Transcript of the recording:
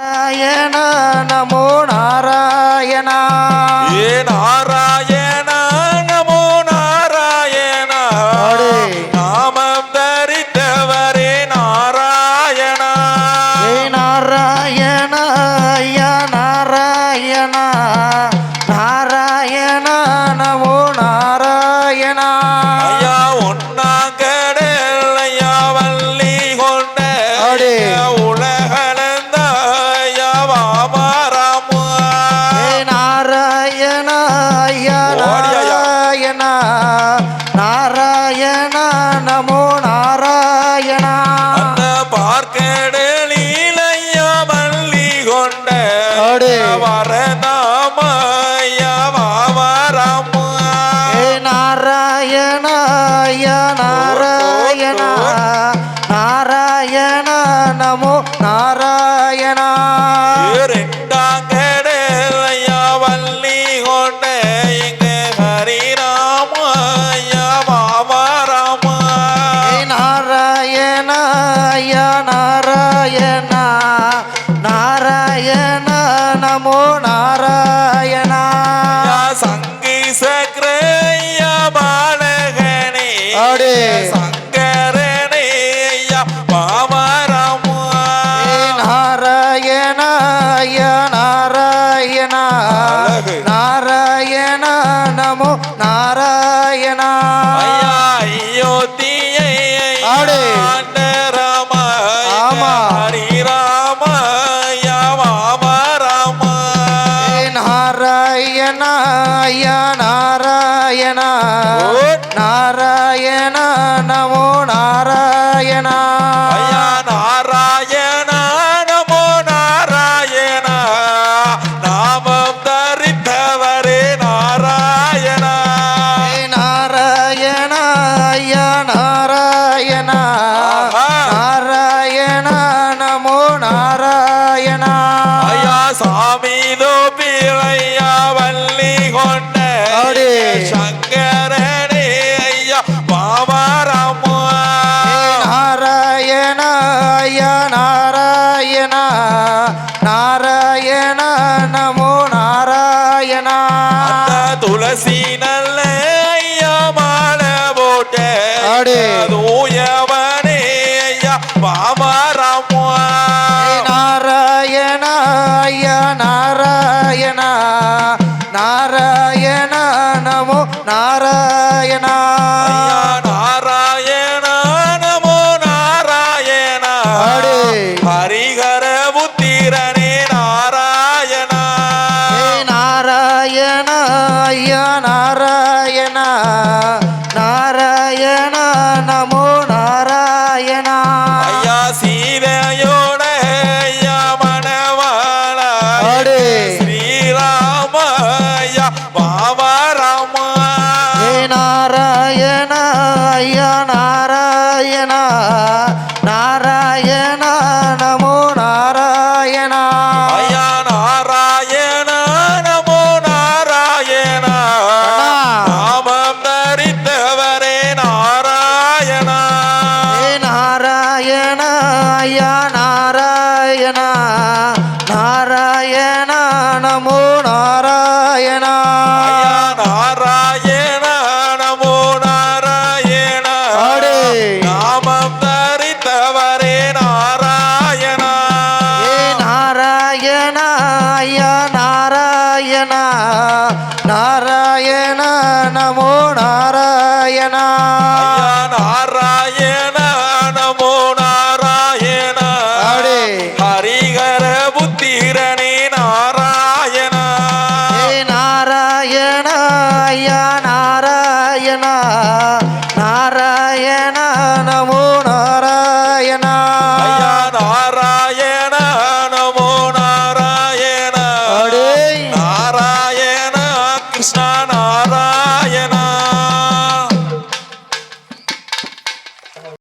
நாராயண நமோ நாராயணா. ஏ நாராயண நமோ நாராயணா. நாமம் தரித்தவரே நாராயணா. ஏ நாராயண ஐயா நாராயணா. நாராயண நாராயண நாராயண நமோ নমো நாராயண நமோ நாராயணா. துளசி நல்ல ஐயா மால போட்ட தூயவனே ஐயா பாமரமா நாராயண ஐயா நாராயணா. நாராயண நமோ நாராயணா. ஐயா நாராயணா நாராயணா நமோ நாராயணா. ஐயா சீதையோட ஐயா மணவாள. ஸ்ரீராம ஐயா பாபா ராமா நாராயணா ஐயா நாராயணா நாராயணா நமோ நாராயணா. ஐயா நாராயண enamorado.